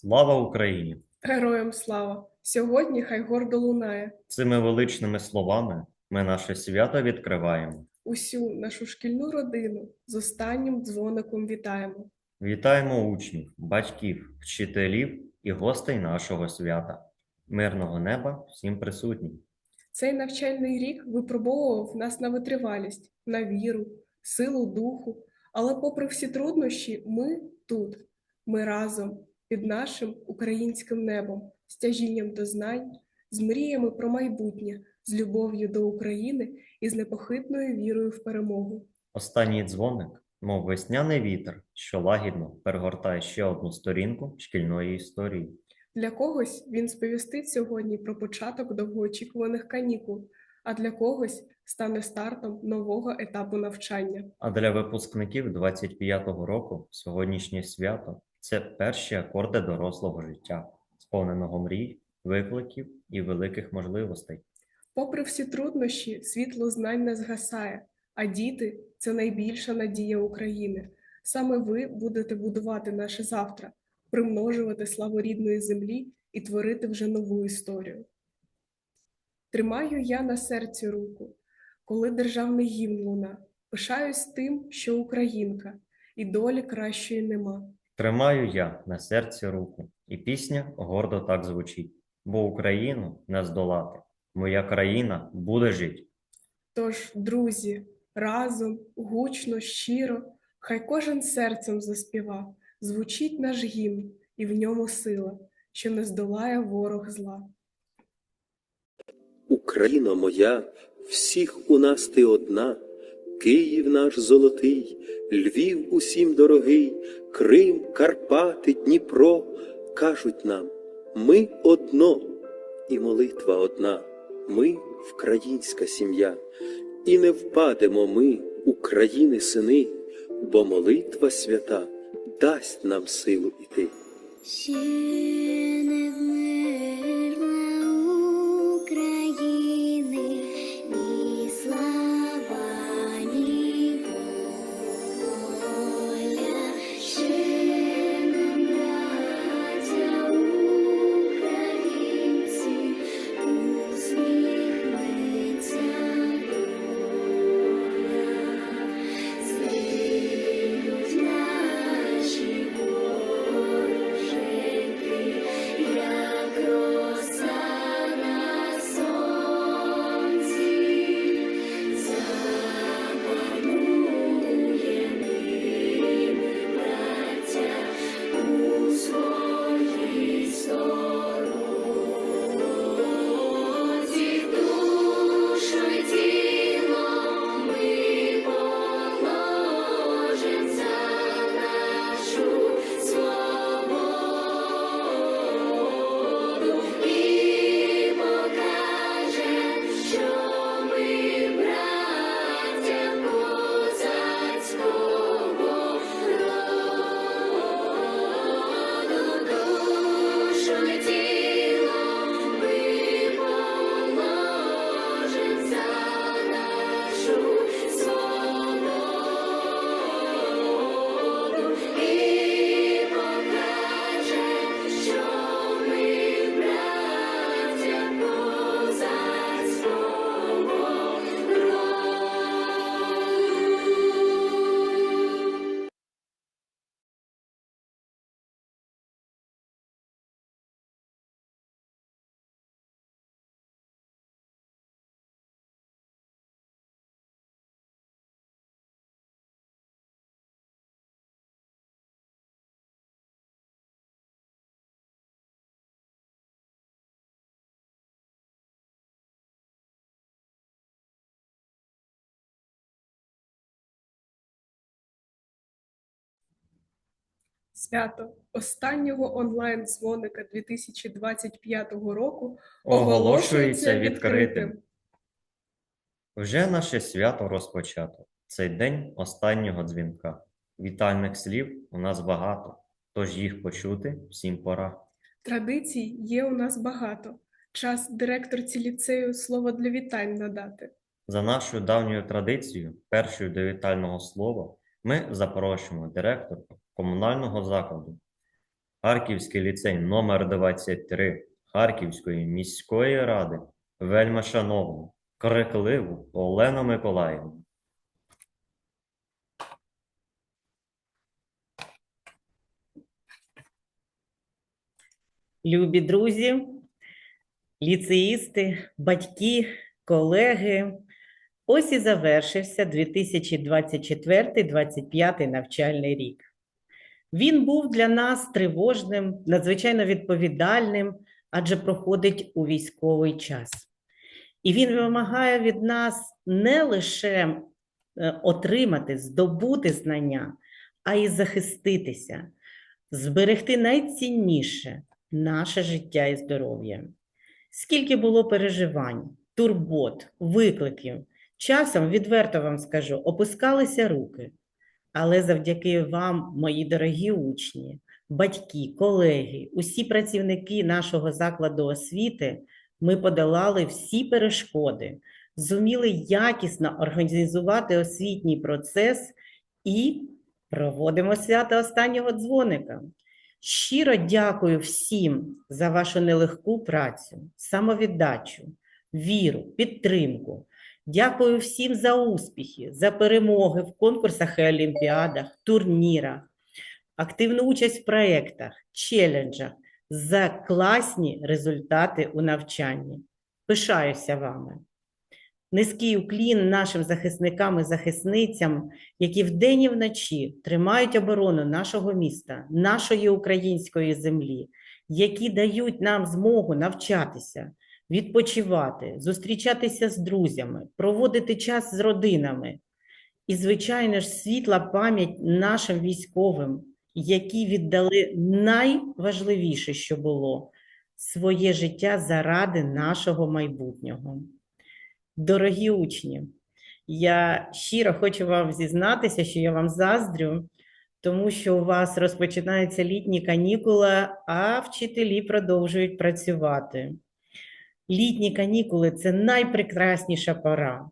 Слава Україні! Героям слава! Сьогодні хай гордо лунає Цими величними словами ми наше свято відкриваємо. усю нашу шкільну родину з останнім дзвоником вітаємо. Вітаємо учнів, батьків, вчителів і гостей нашого свята. Мирного неба всім присутнім. Цей навчальний рік випробовував нас на витривалість, на віру, силу духу. Але, попри всі труднощі, ми тут, ми разом під нашим українським небом, з тяжінням до знань, з мріями про майбутнє, з любов'ю до України і з непохитною вірою в перемогу. Останній дзвоник, мов весняний вітер, що лагідно перегортає ще одну сторінку шкільної історії. Для когось він сповістить сьогодні про початок довгоочікуваних канікул, а для когось стане стартом нового етапу навчання. А для випускників 25-го року сьогоднішнє свято це перші акорди дорослого життя, сповненого мрій, викликів і великих можливостей. Попри всі труднощі, світло знань не згасає, а діти це найбільша надія України. Саме ви будете будувати наше завтра, примножувати славу рідної землі і творити вже нову історію. Тримаю я на серці руку, коли державний гімн луна, пишаюсь тим, що українка, і долі кращої нема. Тримаю я на серці руку, і пісня гордо так звучить, бо Україну не здолати. Моя країна буде жить. Тож, друзі, разом, гучно, щиро, хай кожен серцем заспіва, звучить наш гімн, і в ньому сила, що не здолає ворог зла. Україно моя, всіх у нас ти одна, Київ наш золотий, Львів усім дорогий, Крим, Карпати, Дніпро, кажуть нам, ми одно, і молитва одна, ми вкраїнська сім'я, і не впадемо ми, України сини, бо молитва свята дасть нам силу іти. Свято останнього онлайн дзвоника 2025 року Оголошується відкритим. Вже наше свято розпочато. Цей день останнього дзвінка. Вітальних слів у нас багато, тож їх почути всім пора. Традицій є у нас багато. Час директорці ліцею слово для вітань надати. За нашою давньою традицією, першою до вітального слова ми запрошуємо директорку комунального закладу Харківський ліцей номер 23 Харківської міської ради вельми шановну, крикливу Олену Миколаївну. Любі друзі, ліцеїсти, батьки, колеги. Ось і завершився 2024-2025 навчальний рік. Він був для нас тривожним, надзвичайно відповідальним, адже проходить у військовий час. І він вимагає від нас не лише е, отримати, здобути знання, а й захиститися, зберегти найцінніше наше життя і здоров'я. Скільки було переживань, турбот, викликів, часом, відверто вам скажу, опускалися руки. Але завдяки вам, мої дорогі учні, батьки, колеги, усі працівники нашого закладу освіти, ми подолали всі перешкоди, зуміли якісно організувати освітній процес і проводимо свято останнього дзвоника. Щиро дякую всім за вашу нелегку працю, самовіддачу, віру, підтримку. Дякую всім за успіхи, за перемоги в конкурсах і олімпіадах, турнірах, активну участь в проєктах, челенджах, за класні результати у навчанні. Пишаюся вами. Низький уклін нашим захисникам і захисницям, які вдень і вночі тримають оборону нашого міста, нашої української землі, які дають нам змогу навчатися, відпочивати, зустрічатися з друзями, проводити час з родинами. І, звичайно ж, світла пам'ять нашим військовим, які віддали найважливіше, що було своє життя заради нашого майбутнього. Дорогі учні, я щиро хочу вам зізнатися, що я вам заздрю, тому що у вас розпочинаються літні канікули, а вчителі продовжують працювати. Літні канікули це найпрекрасніша пора.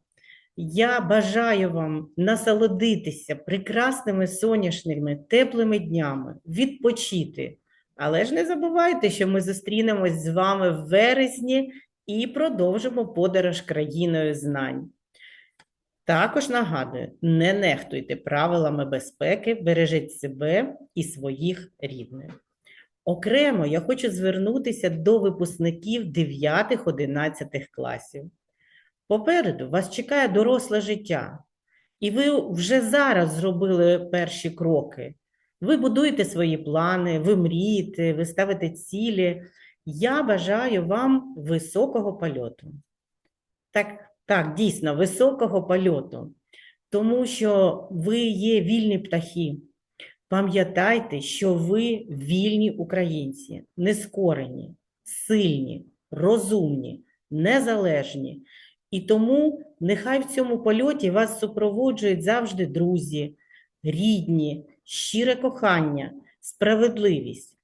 Я бажаю вам насолодитися прекрасними сонячними, теплими днями, відпочити. Але ж не забувайте, що ми зустрінемось з вами в вересні і продовжимо подорож країною знань. Також нагадую, не нехтуйте правилами безпеки, бережіть себе і своїх рідних. Окремо я хочу звернутися до випускників 9-11 класів. Попереду вас чекає доросле життя, і ви вже зараз зробили перші кроки. Ви будуєте свої плани, ви мрієте, ви ставите цілі. Я бажаю вам високого польоту. Так, так, дійсно, високого польоту, тому що ви є вільні птахи. Пам'ятайте, що ви вільні українці, нескорені, сильні, розумні, незалежні. І тому нехай в цьому польоті вас супроводжують завжди друзі, рідні, щире кохання, справедливість.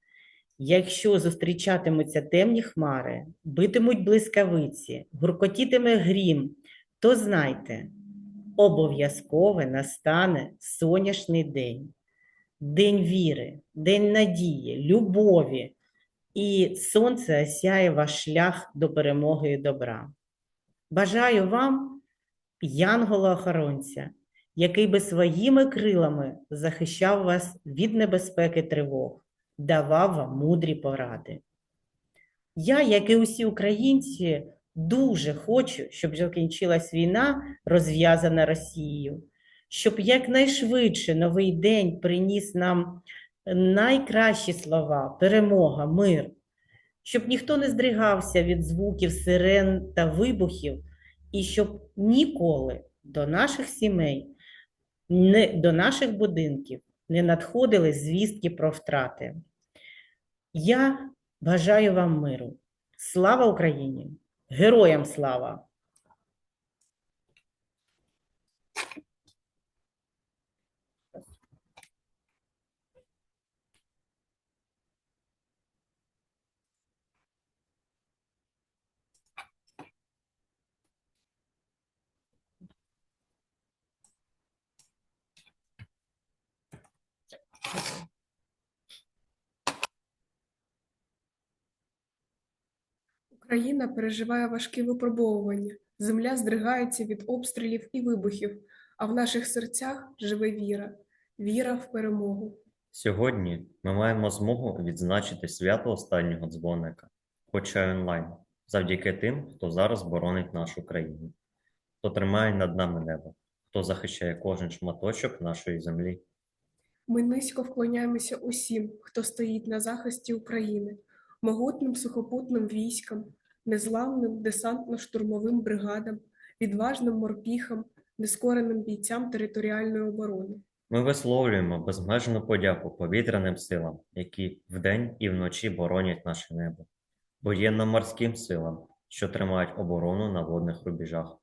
Якщо зустрічатимуться темні хмари, битимуть блискавиці, гуркотітиме грім, то знайте, обов'язково настане сонячний день, день віри, день надії, любові, і сонце осяє ваш шлях до перемоги і добра. Бажаю вам янгола-охоронця, який би своїми крилами захищав вас від небезпеки тривог, давав вам мудрі поради. Я, як і усі українці, дуже хочу, щоб закінчилась війна, розв'язана Росією, щоб якнайшвидше новий день приніс нам найкращі слова, перемога, мир, щоб ніхто не здригався від звуків сирен та вибухів, і щоб ніколи до наших сімей, не, до наших будинків не надходили звістки про втрати. Я бажаю вам миру. Слава Україні! Героям слава! Україна переживає важкі випробовування, земля здригається від обстрілів і вибухів, а в наших серцях живе віра, віра в перемогу. Сьогодні ми маємо змогу відзначити свято останнього дзвоника, хоча й онлайн, завдяки тим, хто зараз боронить нашу країну, хто тримає над нами небо, хто захищає кожен шматочок нашої землі. Ми низько вклоняємося усім, хто стоїть на захисті України, могутним сухопутним військам, незламним десантно-штурмовим бригадам, відважним морпіхам, нескореним бійцям територіальної оборони. Ми висловлюємо безмежну подяку повітряним силам, які вдень і вночі боронять наше небо, воєнно-морським силам, що тримають оборону на водних рубежах.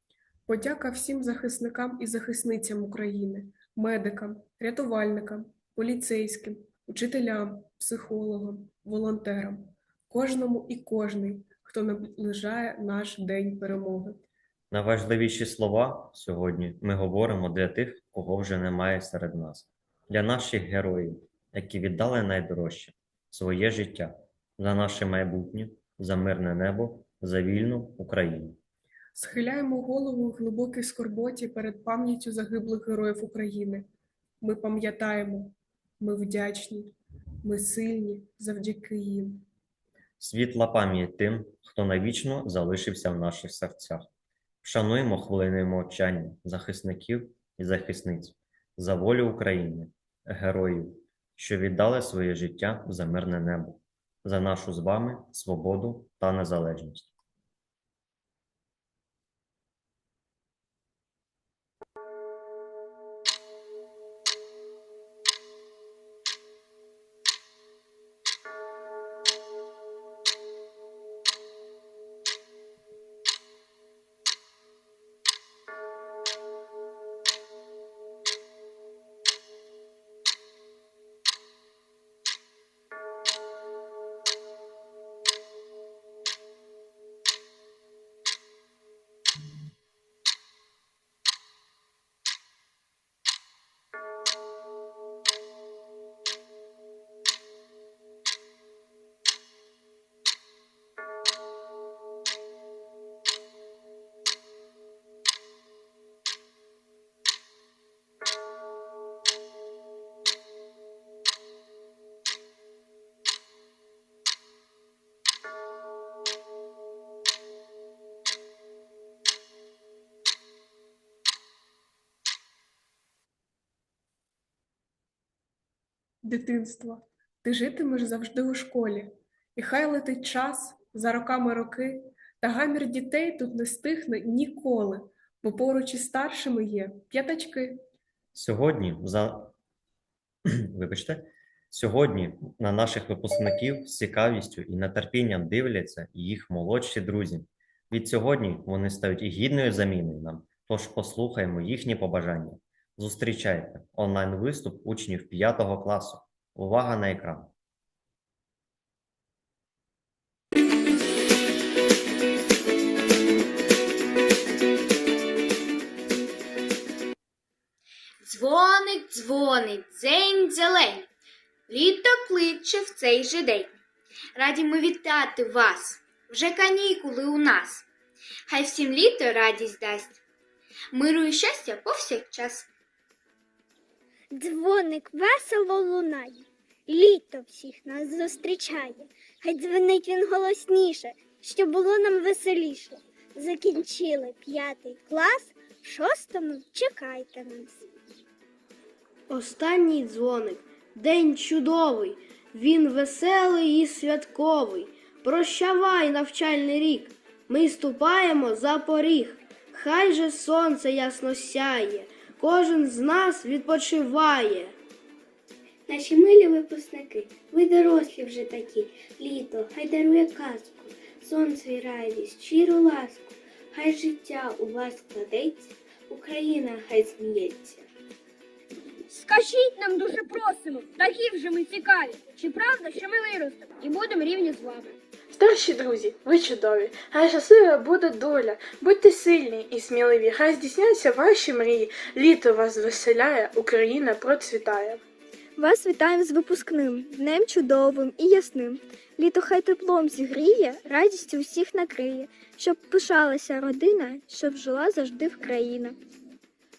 Подяка всім захисникам і захисницям України, медикам, рятувальникам, поліцейським, учителям, психологам, волонтерам, кожному і кожній, хто наближає наш день перемоги. Найважливіші слова сьогодні ми говоримо для тих, кого вже немає серед нас, для наших героїв, які віддали найдорожче своє життя за наше майбутнє, за мирне небо, за вільну Україну. Схиляємо голову в глибокій скорботі перед пам'яттю загиблих героїв України. Ми пам'ятаємо, ми вдячні, ми сильні завдяки їм. Світла пам'ять тим, хто навічно залишився в наших серцях. Вшануємо хвилини мовчання захисників і захисниць за волю України, героїв, що віддали своє життя за мирне небо, за нашу з вами свободу та незалежність. Дитинство, ти житимеш завжди у школі, і хай летить час за роками роки, та гамір дітей тут не стихне ніколи, бо поруч із старшими є п'ятачки. Сьогодні за вибачте, сьогодні на наших випускників з цікавістю і нетерпінням дивляться їх молодші друзі. Від сьогодні вони стають і гідною заміною нам, тож послухаємо їхні побажання. Зустрічайте онлайн виступ учнів 5 класу. Увага на екран. Дзвонить, дзвонить, дзень зелень, літо кличе в цей же день. Раді ми вітати вас, вже канікули у нас. Хай всім літо радість дасть, миру і щастя повсякчас. Дзвоник весело лунає, літо всіх нас зустрічає. Хай дзвонить він голосніше, щоб було нам веселіше. Закінчили п'ятий клас, в шостому чекайте нас. Останній дзвоник, день чудовий, він веселий і святковий. Прощавай, навчальний рік, ми ступаємо за поріг. Хай же сонце ясно сяє, кожен з нас відпочиває. Наші милі випускники, ви дорослі вже такі, літо, хай дарує казку, сонце й радість, щиру ласку, хай життя у вас кладеться, Україна хай сміється. Скажіть нам дуже просимо, такі вже ми цікаві. Чи правда, що ми виростемо і будемо рівні з вами? Старші друзі, ви чудові, хай щаслива буде доля, будьте сильні і сміливі, хай здійсняться ваші мрії, літо вас веселяє, Україна процвітає. Вас вітаємо з випускним, днем чудовим і ясним. Літо хай теплом зігріє, радістю усіх накриє, щоб пишалася родина, щоб жила завжди в країна.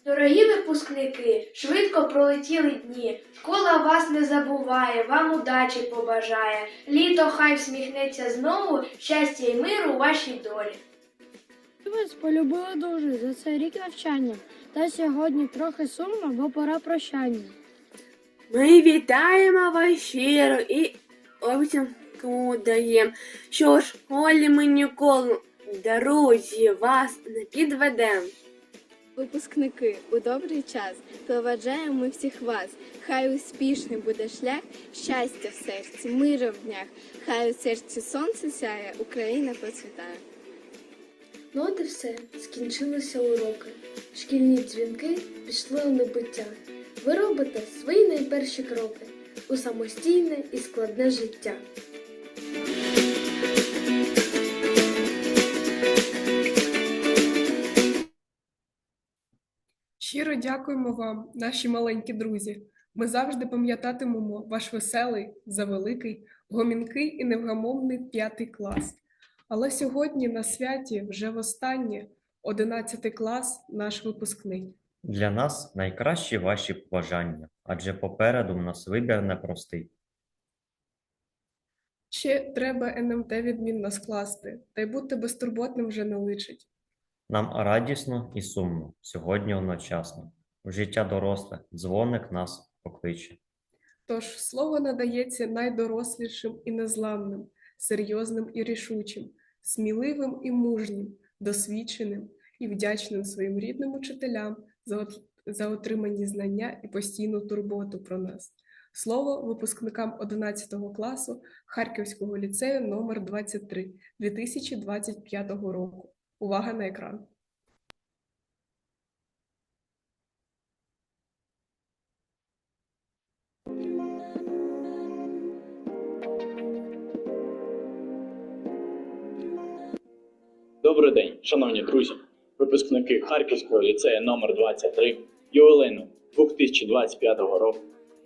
Дорогі випускники, швидко пролетіли дні. Школа вас не забуває, вам удачі побажає. Літо хай всміхнеться знову, щастя й миру у вашій долі. Вас полюбили дуже за цей рік навчання. Та сьогодні трохи сумно, бо пора прощання. Ми вітаємо вас щиро і обіцянку даєм, що в школі ми ніколи друзі вас не підведем. Випускники, у добрий час проведжаємо ми всіх вас. Хай успішний буде шлях, щастя в серці, миру в днях. Хай у серці сонце сяє, Україна процвітає. Ну от і все, скінчилися уроки. Шкільні дзвінки пішли у небуття. Ви робите свої найперші кроки у самостійне і складне життя. Дякуємо вам, наші маленькі друзі. Ми завжди пам'ятатимемо ваш веселий, завеликий, гомінкий і невгамовний п'ятий клас. Але сьогодні на святі вже востаннє 11 клас наш випускний. Для нас найкращі ваші побажання, адже попереду в нас вибір непростий. Ще треба НМТ відмінно скласти, та й бути безтурботним вже не личить. Нам радісно і сумно, сьогодні одночасно. Життя доросле, дзвоник нас покличе. Тож слово надається найдорослішим і незламним, серйозним і рішучим, сміливим і мужнім, досвідченим і вдячним своїм рідним учителям за, за отримані знання і постійну турботу про нас. Слово випускникам 11 класу Харківського ліцею номер 23 2025 року. Увага на екран. Добрий день, шановні друзі, випускники Харківського ліцею номер 23 ювілейну 2025 року.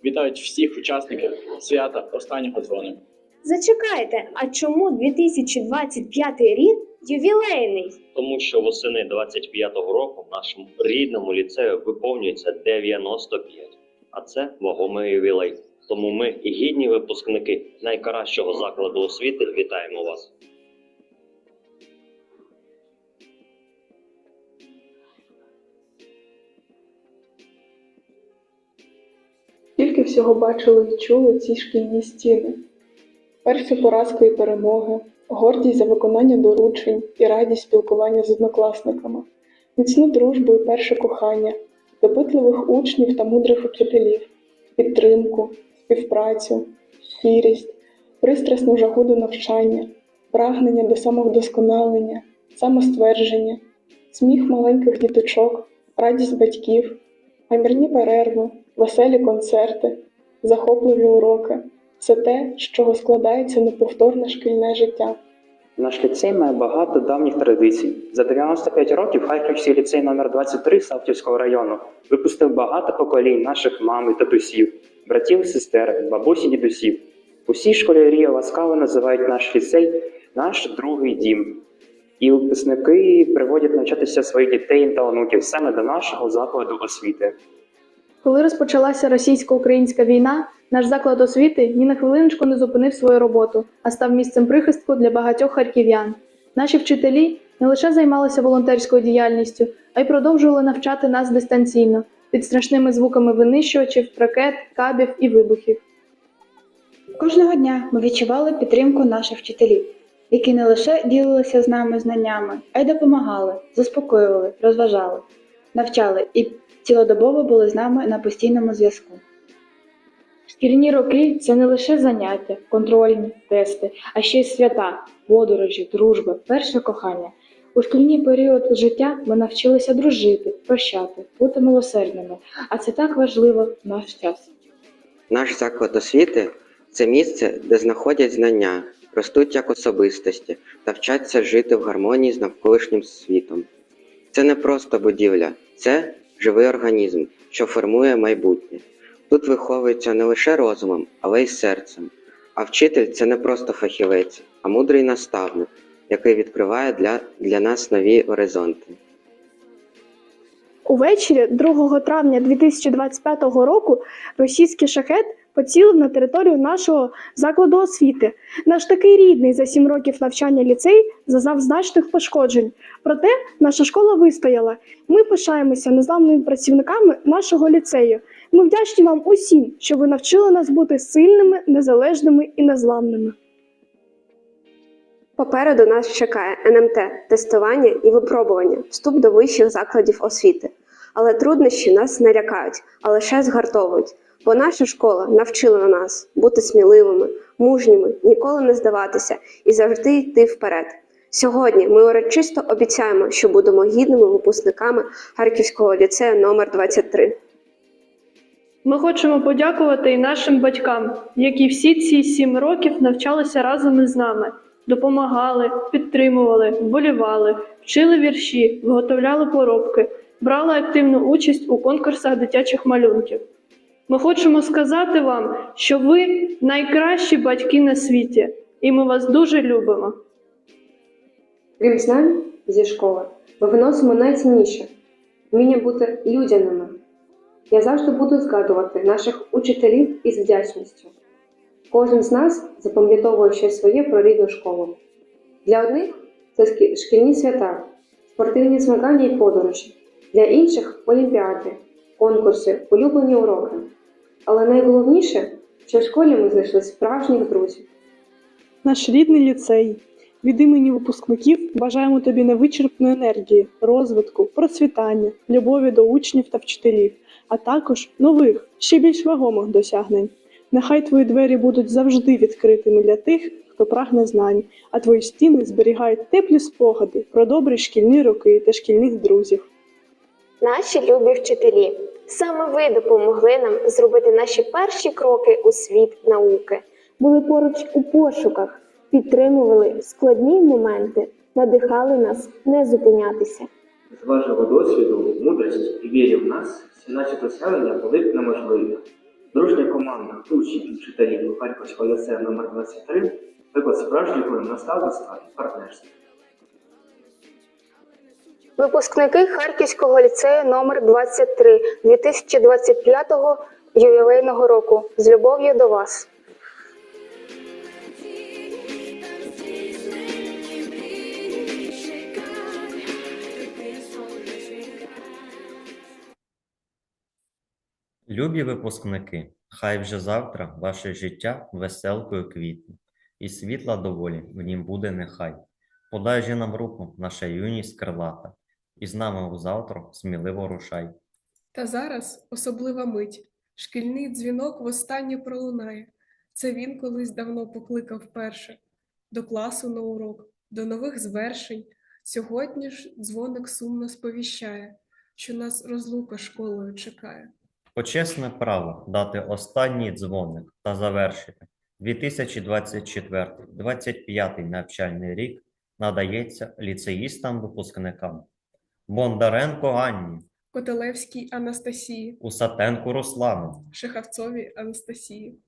Вітають всіх учасників свята останнього дзвону. Зачекайте, а чому 2025 рік ювілейний? Тому що восени 25-го року в нашому рідному ліцею виповнюється 95, а це вагомий ювілей. Тому ми, гідні випускники найкращого закладу освіти, вітаємо вас. Всього бачили і чули ці шкільні стіни. Перші поразки і перемоги, гордість за виконання доручень і радість спілкування з однокласниками, міцну дружбу і перше кохання, допитливих учнів та мудрих учителів, підтримку, співпрацю, щирість, пристрасну жагу до навчання, прагнення до самовдосконалення, самоствердження, сміх маленьких діточок, радість батьків, гамірні перерви, веселі концерти, захопливі уроки це те, з чого складається неповторне шкільне життя. Наш ліцей має багато давніх традицій. За 95 років Харківський ліцей номер 23 Салтівського району випустив багато поколінь наших мам і татусів, братів і сестер, бабусь і дідусів. Усі школярі ласкаво називають наш ліцей наш другий дім. І випускники приводять навчатися своїх дітей та онуків саме до нашого закладу освіти. Коли розпочалася російсько-українська війна, наш заклад освіти ні на хвилиночку не зупинив свою роботу, а став місцем прихистку для багатьох харків'ян. Наші вчителі не лише займалися волонтерською діяльністю, а й продовжували навчати нас дистанційно під страшними звуками винищувачів, ракет, кабів і вибухів. Кожного дня ми відчували підтримку наших вчителів, які не лише ділилися з нами знаннями, а й допомагали, заспокоювали, розважали, навчали і цілодобово були з нами на постійному зв'язку. Шкільні роки це не лише заняття, контрольні, тести, а ще й свята, подорожі, дружба, перше кохання. У шкільний період життя ми навчилися дружити, прощати, бути милосердними, а це так важливо в наш час. Наш заклад освіти це місце, де знаходять знання, ростуть як особистості та вчаться жити в гармонії з навколишнім світом. Це не просто будівля, це живий організм, що формує майбутнє. Тут виховуються не лише розумом, але й серцем. А вчитель це не просто фахівець, а мудрий наставник, який відкриває для, для нас нові горизонти. Увечері 2 травня 2025 року російський шахет поцілив на територію нашого закладу освіти. Наш такий рідний за 7 років навчання ліцей зазнав значних пошкоджень. Проте наша школа вистояла. Ми пишаємося незламними працівниками нашого ліцею. Ми вдячні вам усім, що ви навчили нас бути сильними, незалежними і незламними. Попереду нас чекає НМТ, тестування і випробування, вступ до вищих закладів освіти. Але труднощі нас не лякають, а лише згартовують. Бо наша школа навчила нас бути сміливими, мужніми, ніколи не здаватися і завжди йти вперед. Сьогодні ми урочисто обіцяємо, що будемо гідними випускниками Харківського ліцею номер 23. Ми хочемо подякувати і нашим батькам, які всі ці сім років навчалися разом із нами, допомагали, підтримували, вболівали, вчили вірші, виготовляли поробки, брали активну участь у конкурсах дитячих малюнків. Ми хочемо сказати вам, що ви найкращі батьки на світі, і ми вас дуже любимо. Крім знань зі школи, ми виносимо найцінніше вміння бути людяними. Я завжди буду згадувати наших учителів із вдячністю. Кожен з нас запам'ятовує щось своє про рідну школу. Для одних це шкільні свята, спортивні змагання і подорожі, для інших олімпіади, конкурси, улюблені уроки. Але найголовніше, що в школі ми знайшли справжніх друзів. Наш рідний ліцей. Від імені випускників бажаємо тобі невичерпної енергії, розвитку, процвітання, любові до учнів та вчителів, а також нових, ще більш вагомих досягнень. Нехай твої двері будуть завжди відкритими для тих, хто прагне знань, а твої стіни зберігають теплі спогади про добрі шкільні роки та шкільних друзів. Наші любі вчителі, саме ви допомогли нам зробити наші перші кроки у світ науки. Були поруч у пошуках, підтримували складні моменти, надихали нас не зупинятися. З вашого досвіду, мудрості і вірі в нас всі наші досягнення були б неможливі. Дружня команда учнів і вчителів Харківського ліцею номер 23 приклад справжнього наставництва і партнерства. Випускники Харківського ліцею номер 23 2025 ювілейного року. З любов'ю до вас. Любі випускники, хай вже завтра ваше життя веселкою квітне, і світла доволі в нім буде нехай. Подай же нам руку, наша юність крилата, і з нами у завтра сміливо рушай. Та зараз особлива мить. Шкільний дзвінок востаннє пролунає. Це він колись давно покликав перше. До класу на урок, до нових звершень. Сьогодні ж дзвоник сумно сповіщає, що нас розлука школою чекає. Почесне право дати останній дзвоник та завершити 2024-25 навчальний рік надається ліцеїстам-випускникам Бондаренко Анні, Котелевській Анастасії, Усатенку Руслану, Шехавцовій Анастасії.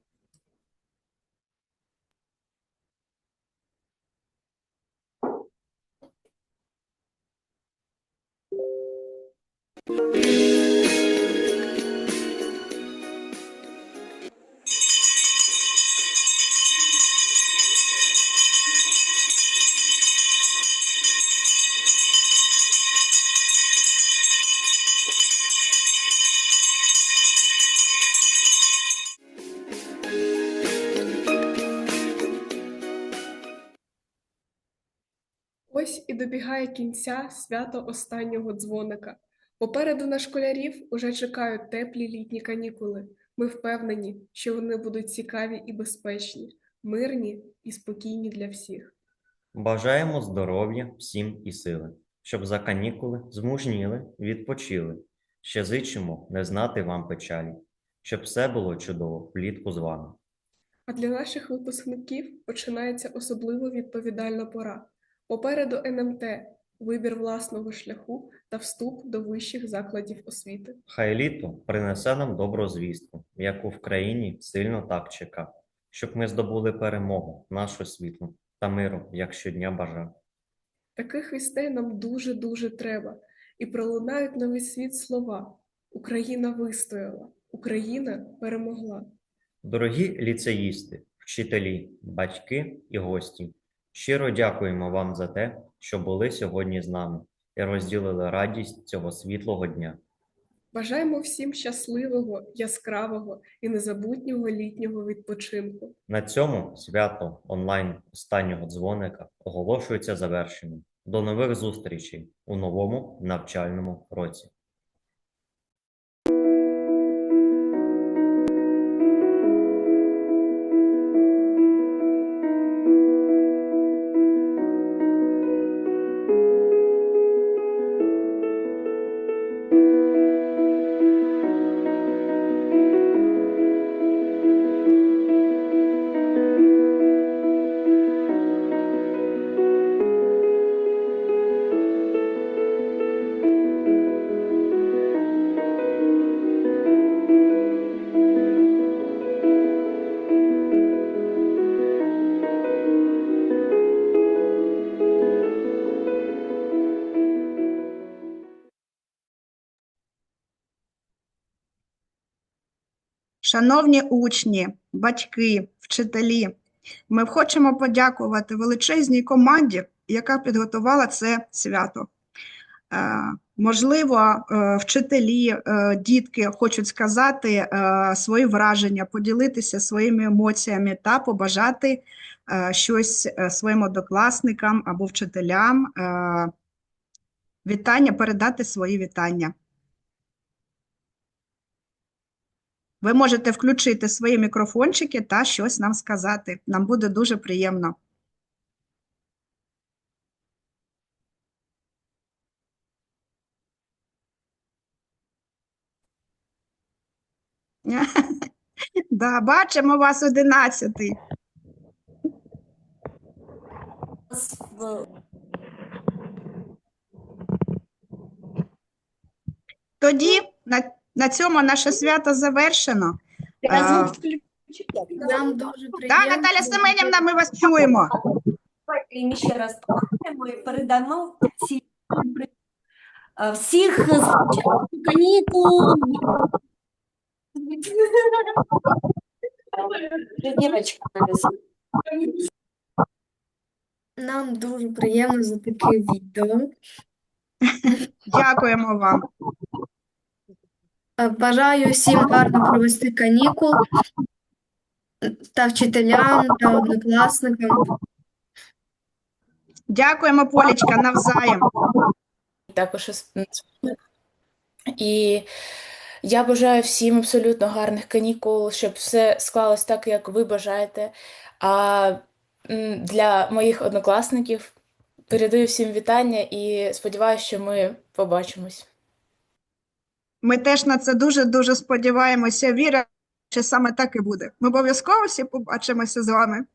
Добігає кінця свято останнього дзвоника. Попереду на школярів уже чекають теплі літні канікули. Ми впевнені, що вони будуть цікаві і безпечні, мирні і спокійні для всіх. Бажаємо здоров'я всім і сили, щоб за канікули змужніли, відпочили. Ще зичимо не знати вам печалі, щоб все було чудово влітку з вами. А для наших випускників починається особливо відповідальна пора. Попереду НМТ, вибір власного шляху та вступ до вищих закладів освіти. Хай літо принесе нам добру звістку, яку в країні сильно так чека, щоб ми здобули перемогу, нашу світлу та миру, як щодня бажав. Таких вістей нам дуже-дуже треба, і пролунають на весь світ слова Україна вистояла, Україна перемогла. Дорогі ліцеїсти, вчителі, батьки і гості, щиро дякуємо вам за те, що були сьогодні з нами і розділили радість цього світлого дня. Бажаємо всім щасливого, яскравого і незабутнього літнього відпочинку. На цьому свято онлайн останнього дзвоника оголошується завершеним. До нових зустрічей у новому навчальному році. Шановні учні, батьки, вчителі, ми хочемо подякувати величезній команді, яка підготувала це свято. Е, Можливо, е, вчителі, е, дітки хочуть сказати свої враження, поділитися своїми емоціями та побажати щось своїм однокласникам або вчителям. Вітання, передати свої вітання. Ви можете включити свої мікрофончики та щось нам сказати. Нам буде дуже приємно. Да, бачимо вас одинадцятий. Тоді на, на цьому наше свято завершено. Нам дуже Да, Наталя Семенівна, ми вас чуємо. І ми ще раз пам'ятаємо і передамо всі е, всіх з початку канікул. Нарисує. Нам дуже приємно за таке відео. Дякуємо вам. Е, Бажаю всім гарно провести канікул та вчителям, та однокласникам. Дякуємо, Полічка, навзаєм. також і я бажаю всім абсолютно гарних канікул, щоб все склалось так, як ви бажаєте. А для моїх однокласників передаю всім вітання і сподіваюся, що ми побачимось. Ми теж на це дуже-дуже сподіваємося. Віра, що саме так і буде. Ми обов'язково всі побачимося з вами.